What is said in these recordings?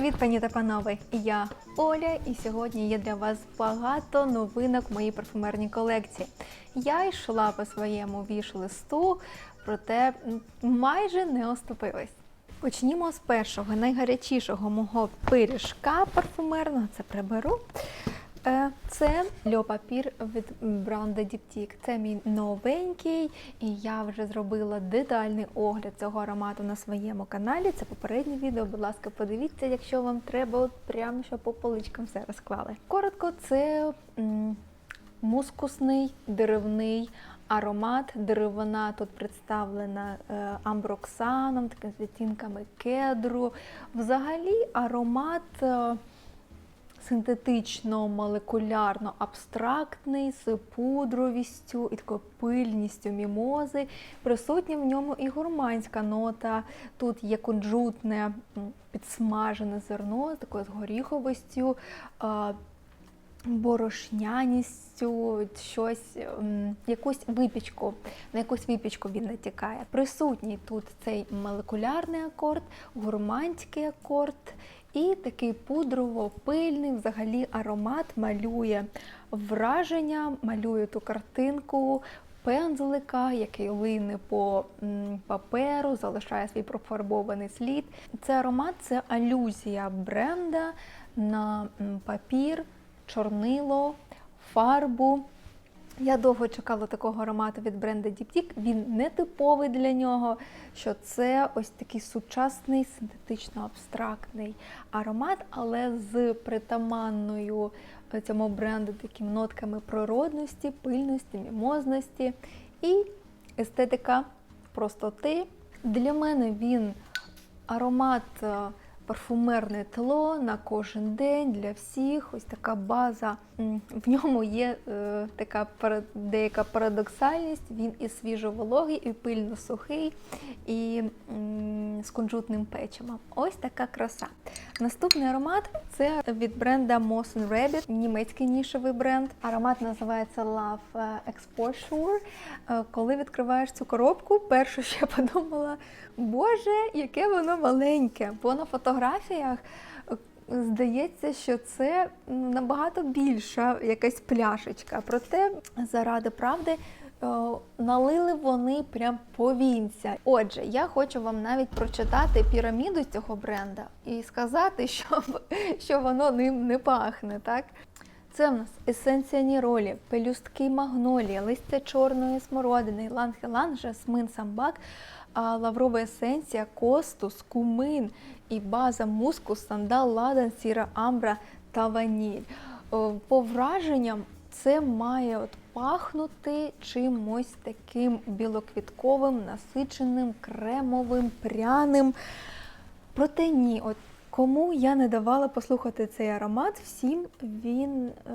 Привіт, пані та панове! Я Оля, і сьогодні є для вас багато новинок в моїй парфумерній колекції. Я йшла по своєму віш-листу, проте майже не оступилась. Почнімо з першого, найгарячішого мого пиріжка парфумерного. Це приберу. Е, Це Льо Папір від бренду Diptyque. Це мій новенький, і я вже зробила детальний огляд цього аромату на своєму каналі. Це попереднє відео. Будь ласка, подивіться, якщо вам треба, от прямо що по поличкам все розклали. Коротко, це м, мускусний деревний аромат. Деревина тут представлена е, амброксаном, такими відтінками кедру. Взагалі аромат. Синтетично, молекулярно-абстрактний з пудровістю і такою пильністю мімози. Присутня в ньому і гурманська нота. Тут є кунжутне підсмажене зерно з такою з горіховістю. Борошняністю, щось, якусь випічку, на якусь випічку він натякає. Присутній тут цей молекулярний акорд, гурманський акорд і такий пудрово-пильний взагалі аромат малює враження, малює ту картинку пензлика, який лине по паперу, залишає свій профарбований слід. Цей аромат це алюзія бренда на папір, чорнило, фарбу. Я довго чекала такого аромату від бренду Diptyque. Він не типовий для нього, що це ось такий сучасний синтетично-абстрактний аромат, але з притаманною е, цьому бренду такими нотками природності, пильності, мімозності і естетика простоти. Для мене він аромат е, парфумерне тло на кожен день для всіх. Ось така база. В ньому є е, така деяка парадоксальність. Він і свіжовологий, і пильно сухий, і м, з кунжутним печивом. Ось така краса. Наступний аромат це від бренда Moss Rabbit, німецький нішевий бренд. Аромат називається Love е, Exposure. Е, Коли відкриваєш цю коробку, перше, що я подумала, боже, яке воно маленьке. Бо на фотографіях е, здається, що це набагато більша якась пляшечка. Проте, заради правди, е, налили вони прям повінця. Отже, я хочу вам навіть прочитати піраміду цього бренда і сказати, що, що воно ним не пахне. так? Це в нас есенція ніролі, пелюстки магнолії, листя чорної смородини, ланг-елан, жасмин, самбак, лаврова есенція, костус, кумин і база мускус, сандал, ладан, сіра амбра та ваніль. О, По враженням це має от пахнути чимось таким білоквітковим, насиченим, кремовим, пряним. Проте ні, от кому я не давала послухати цей аромат, всім він е,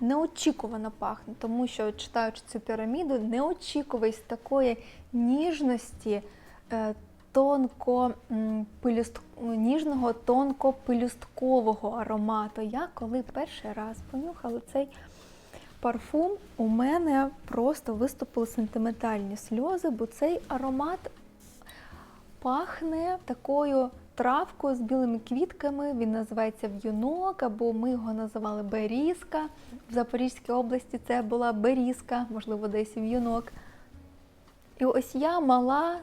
неочікувано пахне, тому що читаючи цю піраміду, не очікувай з такої ніжності. Е, Тонко ніжного, тонко пилюсткового аромату. Я коли перший раз понюхала цей парфум, у мене просто виступили сентиментальні сльози, бо цей аромат пахне такою травкою з білими квітками. Він називається в'юнок, або ми його називали берізка. В Запорізькій області це була берізка, можливо, десь в'юнок. І ось я мала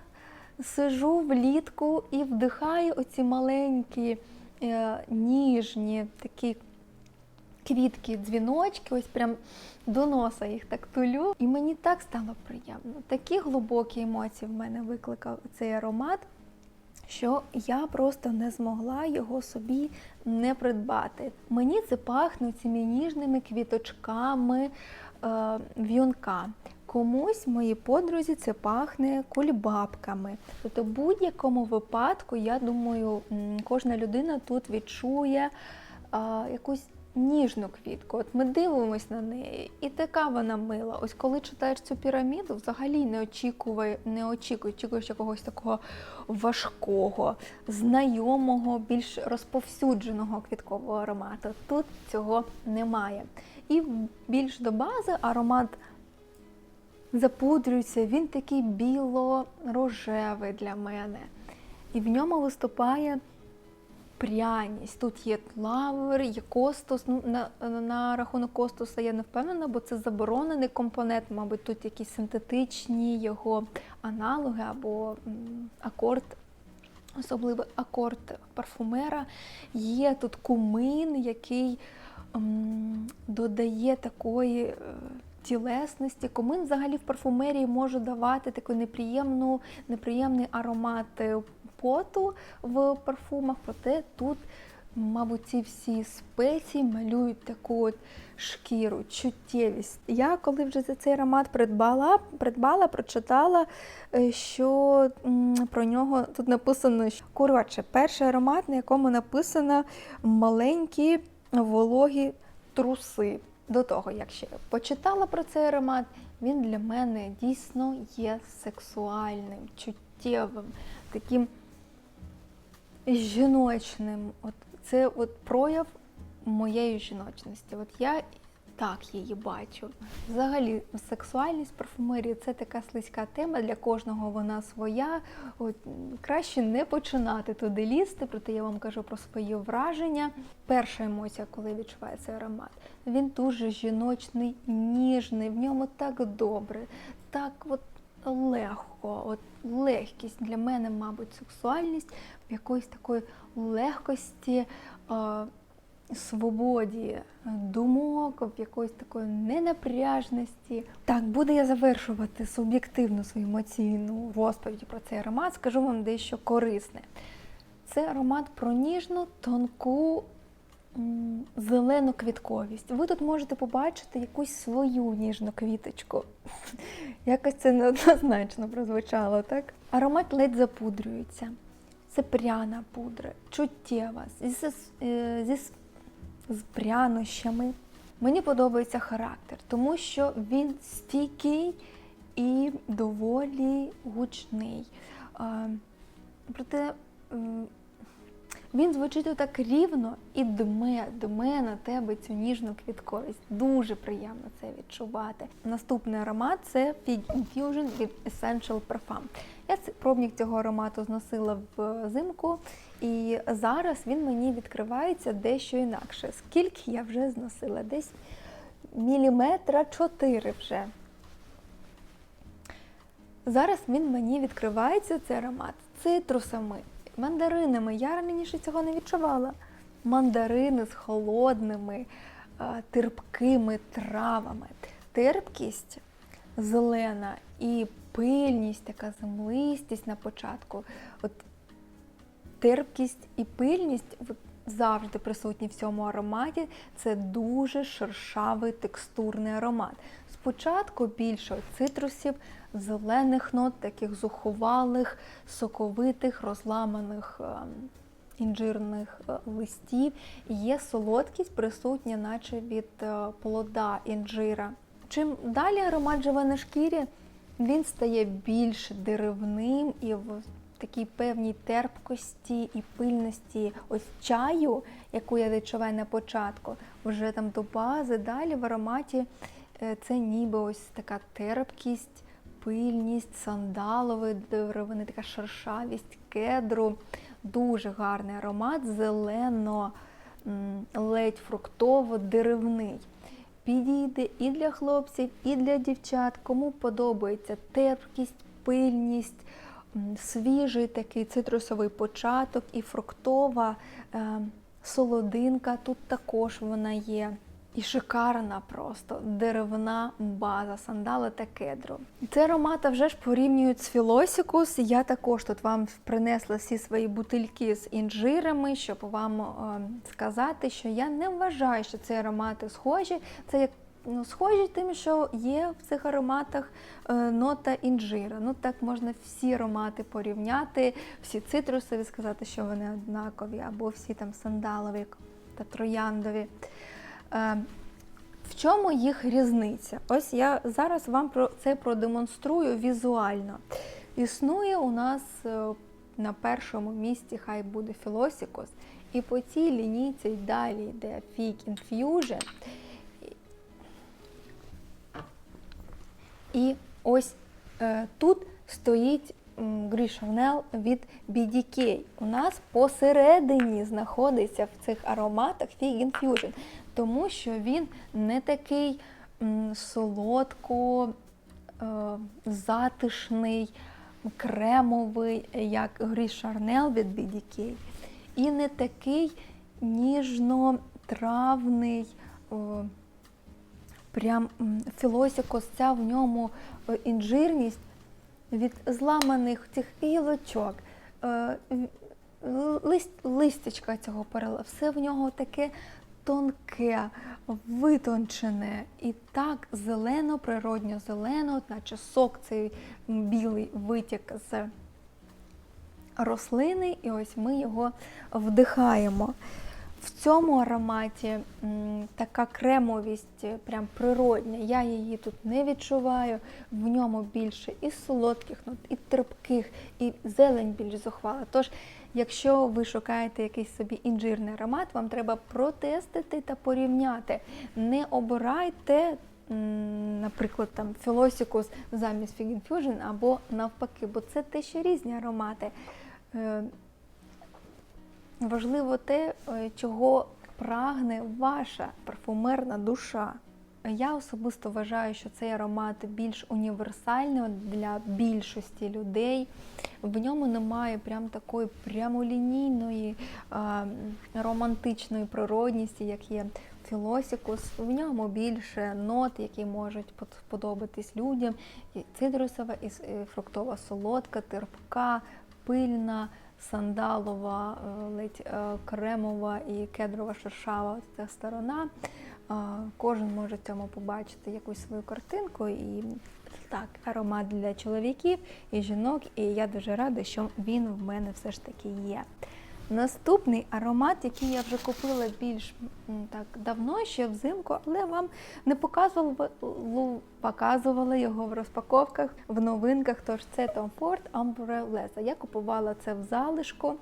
сижу влітку і вдихаю оці маленькі, е, ніжні такі квітки, дзвіночки, ось прям до носа їх так тулю. І мені так стало приємно. Такі глибокі емоції в мене викликав цей аромат, що я просто не змогла його собі не придбати. Мені це пахне цими ніжними квіточками е, в'юнка. Комусь моїй подрузі це пахне кульбабками. Тобто, в будь-якому випадку, я думаю, кожна людина тут відчує а, якусь ніжну квітку. От ми дивимось на неї, і така вона мила. Ось коли читаєш цю піраміду, взагалі не очікує, не очікуй, очікуєш якогось такого важкого, знайомого, більш розповсюдженого квіткового аромату. Тут цього немає. І більш до бази аромат запудрюється, він такий біло-рожевий для мене. І в ньому виступає пряність. Тут є лавр, є костус. Ну, на, на рахунок костуса я не впевнена, бо це заборонений компонент. Мабуть, тут якісь синтетичні його аналоги або акорд. Особливо акорд парфумера. Є тут кумин, який м, додає такої е, тілесності. Кумин взагалі в парфумерії може давати такий неприємну, неприємний аромат е, поту в парфумах, проте тут, мабуть, ці всі спеції малюють таку от шкіру, чуттєвість. Я коли вже за цей аромат придбала, придбала, прочитала, е, що про нього тут написано, що коротше, перший аромат, на якому написано маленькі вологі труси. До того, як ще почитала про цей аромат, він для мене дійсно є сексуальним, чуттєвим, таким жіночним. От це от прояв моєї жіночності. От я так її бачу. Взагалі, сексуальність парфумерії це така слизька тема. Для кожного вона своя. От, краще не починати туди лізти, проте я вам кажу про свої враження. Перша емоція, коли відчуваю цей аромат, він дуже жіночний, ніжний, в ньому так добре, так от легко, от легкість для мене, мабуть, сексуальність в якоїсь такої легкості. е, свободі думок, в якоїсь такої ненапряжності. Так, буду я завершувати суб'єктивну свою емоційну розповідь про цей аромат. Скажу вам дещо корисне. Це аромат про ніжну, тонку зелену квітковість. Ви тут можете побачити якусь свою ніжну квіточку. Якось це неоднозначно прозвучало, так? Аромат ледь запудрюється. Це пряна пудра, чуттєва, зі, е, зі с- з прянощами. Мені подобається характер, тому що він стійкий і доволі гучний. А, Проте він звучить так рівно і дме, дме на тебе цю ніжну квітковість. Дуже приємно це відчувати. Наступний аромат це Fig Infusion від Essential Parfum. Я пробник цього аромату зносила взимку, і зараз він мені відкривається дещо інакше. Скільки я вже зносила? Десь міліметра чотири вже. Зараз він мені відкривається, цей аромат цитрусами, мандаринами. Я раніше цього не відчувала. Мандарини з холодними, е, терпкими травами. Терпкість зелена і пильність, така землистість на початку. От терпкість і пильність завжди присутні в цьому ароматі. Це дуже шершавий текстурний аромат. Спочатку більше цитрусів, зелених нот, таких зухвалих, соковитих, розламаних ем, інжирних е, листів. Є солодкість присутня, наче від е, плода інжира. Чим далі аромат живе на шкірі, він стає більш деревним і в такій певній терпкості і пильності ось чаю, яку я відчуваю на початку, вже там до бази, далі в ароматі е, це ніби ось така терпкість, пильність, сандалової деревини, така шершавість кедру. Дуже гарний аромат, зелено, ледь фруктово, деревний. Підійде і для хлопців, і для дівчат. Кому подобається терпкість, пильність, свіжий такий цитрусовий початок і фруктова е, солодинка. Тут також вона є. І шикарна просто деревна база, сандали та кедру. Це аромати вже ж порівнюють з Філосікус. Я також тут вам принесла всі свої бутильки з інжирами, щоб вам е, сказати, що я не вважаю, що ці аромати схожі. Це як ну, схожі тим, що є в цих ароматах е, нота інжира. Ну так можна всі аромати порівняти, всі цитрусові сказати, що вони однакові, або всі там сандалові та трояндові. Е, В чому їх різниця? Ось я зараз вам про це продемонструю візуально. Існує у нас е, на першому місці, хай буде Філосікос, і по цій лінійці далі йде Fig Infusion. І ось е, тут стоїть Грі Шарнел від BDK. У нас посередині знаходиться в цих ароматах Fig Infusion, тому що він не такий солодко е, затишний, кремовий, як Грі Шарнел від BDK, і не такий ніжно-травний. е, Прям філосікос, ця в ньому е, інжирність від зламаних цих гілочок, е, в- лист, листячка цього перела, все в нього таке тонке, витончене і так зелено, природньо зелено, наче сок цей білий витік з рослини, і ось ми його вдихаємо. В цьому ароматі така кремовість прям природня. Я її тут не відчуваю. В ньому більше і солодких нот, і терпких, і зелень більш зухвала. Тож, якщо ви шукаєте якийсь собі інжирний аромат, вам треба протестити та порівняти. Не обирайте. Наприклад, там Philosicus замість Infusion або навпаки, бо це те ще різні аромати. Е, Важливо те, е, чого прагне ваша парфумерна душа. Я особисто вважаю, що цей аромат більш універсальний для більшості людей. В ньому немає прям такої прямолінійної а, романтичної природності, як є філосікус. В ньому більше нот, які можуть под- сподобатись людям. І цитрусова, і фруктова солодка, терпка, пильна, сандалова, е, ледь е, кремова і кедрова шершава ця сторона. Кожен може в цьому побачити якусь свою картинку. І так, аромат для чоловіків і жінок, і я дуже рада, що він в мене все ж таки є. Наступний аромат, який я вже купила більш так давно, ще взимку, але вам не показувала, показувала його в розпаковках, в новинках. Тож це Tom Ford Ambre Leza. Я купувала це в залишку.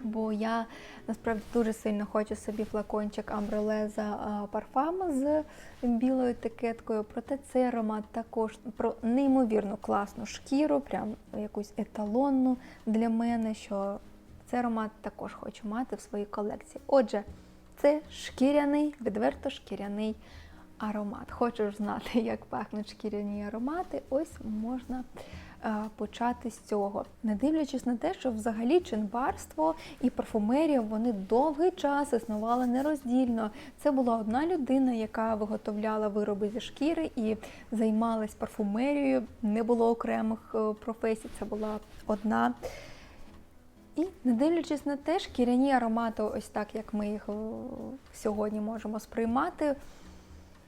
Бо я насправді дуже сильно хочу собі флакончик Амбрелеза парфам з білою етикеткою. Проте цей аромат також про неймовірно класну шкіру, прям якусь еталонну для мене, що цей аромат також хочу мати в своїй колекції. Отже, це шкіряний, відверто шкіряний аромат. Хочеш знати, як пахнуть шкіряні аромати? Ось можна почати з цього. Не дивлячись на те, що взагалі чинбарство і парфумерія вони довгий час існували нероздільно. Це була одна людина, яка виготовляла вироби зі шкіри і займалась парфумерією. Не було окремих е, професій, це була одна. І не дивлячись на те, шкіряні аромати, ось так як ми їх е, сьогодні можемо сприймати,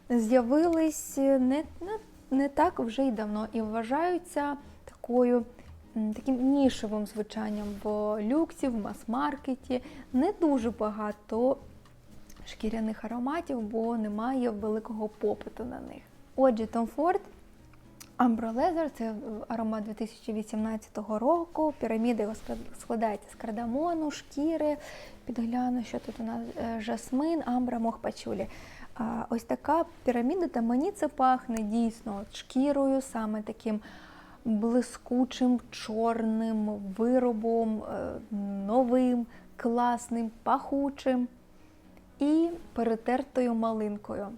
з'явились не, не, не так вже й давно і вважаються такою, таким нішевим звучанням в люксі, в мас-маркеті. Не дуже багато шкіряних ароматів, бо немає великого попиту на них. Отже, Tom Ford Amber Leather – це аромат 2018 року. Піраміда його складається з кардамону, шкіри. Підгляну, що тут у нас Е, жасмин, амбра, мох пачулі. Ось така піраміда, та мені це пахне дійсно шкірою, саме таким блискучим, чорним виробом, е, новим, класним, пахучим і перетертою малинкою.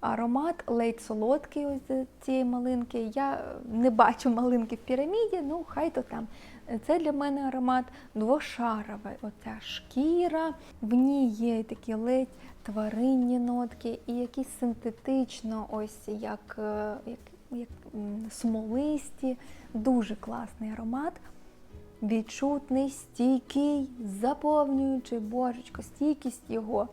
Аромат ледь солодкий ось цієї малинки. Я не бачу малинки в піраміді, ну хай то там. Це для мене аромат двошаровий. Оця шкіра, в ній є такі ледь тваринні нотки і якісь синтетично, ось як, е, як, як смолисті. Дуже класний аромат. Відчутний, стійкий, заповнюючий, божечко, стійкість його.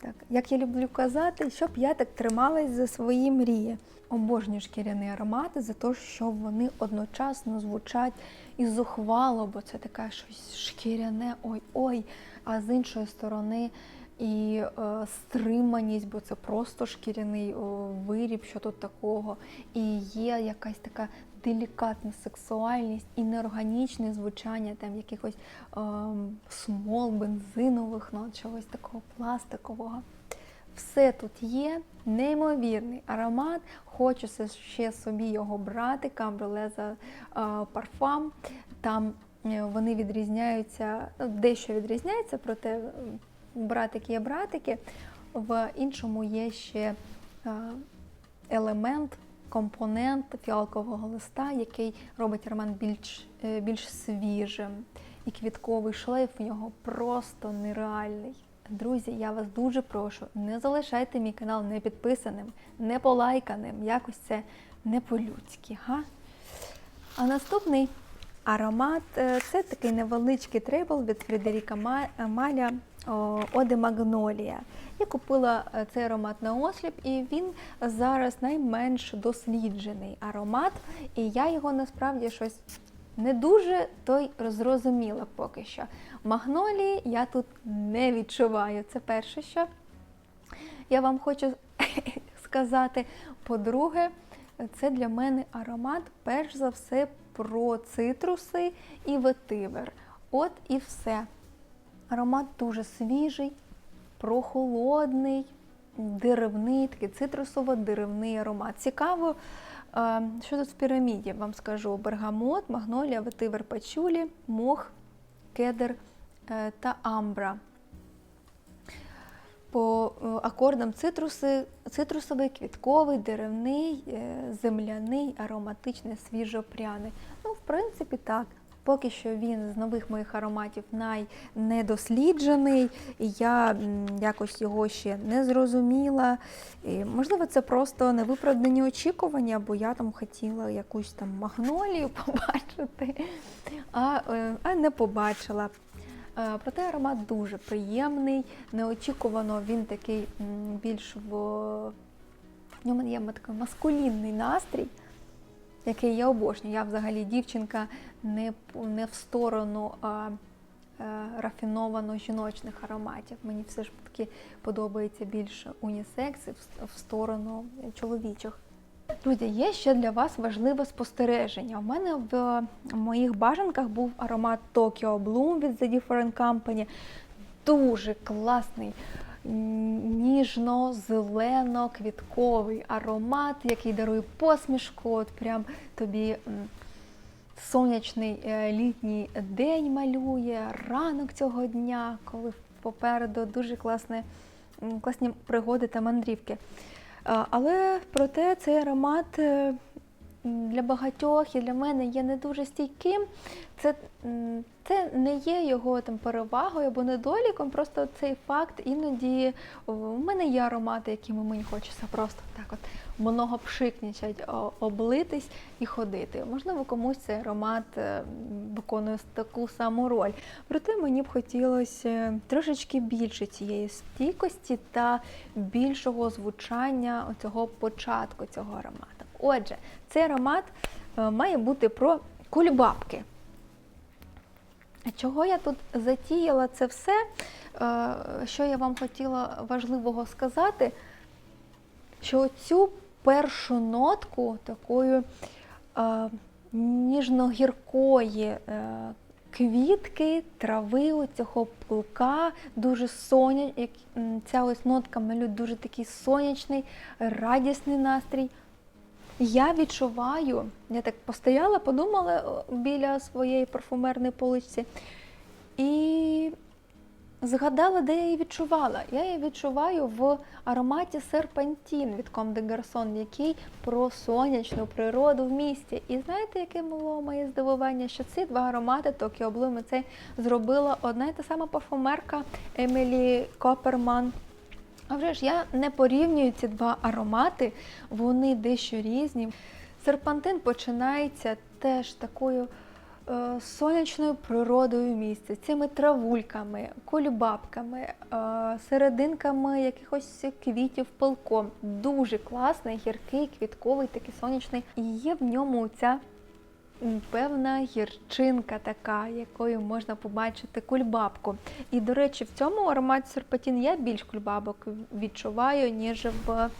Так, як я люблю казати, щоб я так трималась за свої мрії. Обожнюю шкіряні аромати за те, що вони одночасно звучать і зухвало, бо це таке щось шкіряне, ой-ой. А з іншої сторони і е, стриманість, бо це просто шкіряний о, виріб, що тут такого. І є якась така делікатна сексуальність і неорганічне звучання там якихось ем, смол, бензинових нот, чогось такого пластикового. Все тут є, неймовірний аромат. Хочу се- ще собі його брати. Камбрелеза парфам. Там е, вони відрізняються, ну, дещо відрізняється, проте братики є братики. В іншому є ще е, елемент, компонент фіалкового листа, який робить аромат більш, е, більш свіжим. І квітковий шлейф у нього просто нереальний. Друзі, я вас дуже прошу, не залишайте мій канал не підписаним, не полайканим. Якось це не по-людськи. Га? А наступний аромат е, це такий невеличкий трейбл від Фредеріка Маля Оде Магнолія. Я купила е, цей аромат на осліп, і він зараз найменш досліджений аромат. І я його насправді щось не дуже той зрозуміла поки що. Магнолії я тут не відчуваю. Це перше, що я вам хочу сказати. По-друге, це для мене аромат, перш за все, про цитруси і ветивер. От і все. Аромат дуже свіжий, прохолодний, деревний, такий цитрусово-деревний аромат. Цікаво, е, що тут в піраміді, вам скажу: бергамот, магнолія, ветивер пачулі, мох, кедр е, та амбра. По е, акордам цитруси, цитрусовий, квітковий, деревний, земляний, ароматичний, свіжопряний. Ну, в принципі, так. Поки що він з нових моїх ароматів найнедосліджений, і я якось його ще не зрозуміла. І, можливо, це просто невиправдані очікування, бо я там хотіла якусь там магнолію побачити, а, е, а не побачила. Е, Проте аромат дуже приємний, неочікувано він такий більш в, ньому є такий маскулінний настрій, який я обожнюю. Я взагалі дівчинка не, не в сторону а, е, рафіновано жіночних ароматів. Мені все ж таки подобається більше унісекс і в, сторону чоловічих. Друзі, є ще для вас важливе спостереження. У мене в моїх бажанках був аромат Tokyo Bloom від The Different Company. Дуже класний, ніжно-зелено-квітковий аромат, який дарує посмішку. От прям тобі сонячний е, літній день малює, ранок цього дня, коли попереду дуже класне, класні пригоди та мандрівки. Але проте цей аромат е, для багатьох і для мене є не дуже стійким. Це, це не є його там перевагою або недоліком, просто цей факт іноді у мене є аромати, якими мені хочеться просто так от много пшикнічать, облитись і ходити. Можливо, комусь цей аромат е, виконує таку саму роль. Проте мені б хотілося трошечки більше цієї стійкості та більшого звучання цього початку цього аромату. Отже, цей аромат е, має бути про кульбабки. Чого я тут затіяла це все? Е, Що я вам хотіла важливого сказати? Що цю першу нотку такої е, ніжно-гіркої квітки, трави, цього пилка, дуже соня, ця ось нотка малює дуже такий сонячний, радісний настрій. Я відчуваю, я так постояла, подумала біля своєї парфумерної поличці і згадала, де я її відчувала. Я її відчуваю в ароматі серпантін від Comme des Garçons, який про сонячну природу в місті. І знаєте, яке було моє здивування, що ці два аромати Tokyo Bloom і цей зробила одна і та сама парфумерка Емілі Коперман. А вже ж я не порівнюю ці два аромати, вони дещо різні. Серпантин починається теж такою е, сонячною природою місця, цими травульками, кульбабками, е, серединками якихось квітів пилком. Дуже класний, гіркий, квітковий, такий сонячний. І є в ньому ця певна гірчинка така, якою можна побачити кульбабку. І, до речі, в цьому ароматі серпатін я більш кульбабок відчуваю, ніж в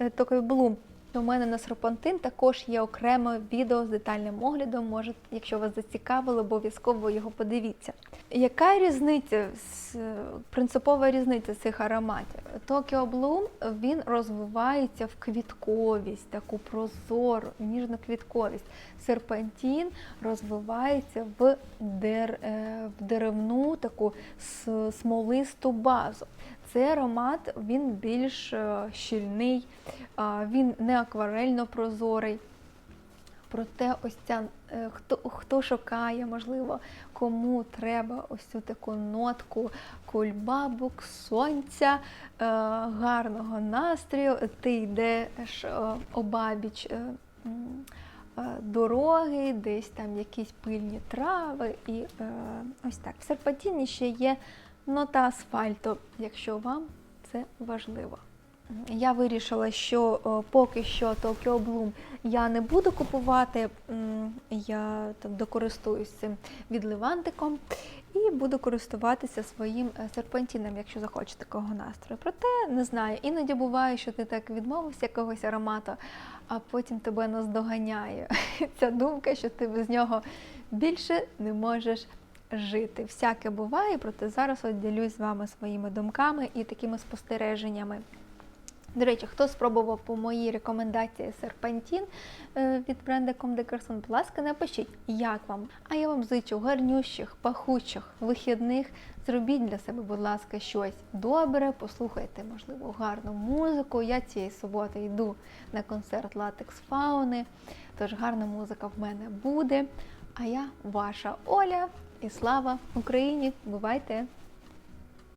е, Блум. У мене на серпантин також є окреме відео з детальним оглядом. Може, якщо вас зацікавило, обов'язково його подивіться. Яка різниця принципова різниця цих ароматів. Tokyo Bloom він розвивається в квітковість, таку прозору, ніжну квітковість. Серпантін розвивається в, дер, е, в деревну таку смолисту базу. Цей аромат він більш е, щільний, він не акварельно прозорий. Проте ось ця е, хто, хто шукає, можливо, кому треба ось цю таку нотку кульбабок, сонця, е, гарного настрою, ти йдеш обабіч дороги, десь там якісь пильні трави, і ось так. В серпантіні ще є нота асфальту, якщо вам це важливо. Я вирішила, що поки що Tokyo Bloom я не буду купувати. Я там докористуюсь цим відливантиком і буду користуватися своїм е, серпантином, якщо захочу такого настрою. Проте не знаю, іноді буває, що ти так відмовився якогось аромату, а потім тебе наздоганяє ця думка, що ти без нього більше не можеш жити. Всяке буває, проте зараз от ділюсь з вами своїми думками і такими спостереженнями. До речі, хто спробував по моїй рекомендації серпантін е, від бренду Garçons, будь ласка, напишіть, як вам. А я вам зичу гарнющих, пахучих, вихідних. Зробіть для себе, будь ласка, щось добре, послухайте, можливо, гарну музику. Я цієї суботи йду на концерт Латекс Фауни, тож гарна музика в мене буде. А я ваша Оля і слава Україні! Бувайте!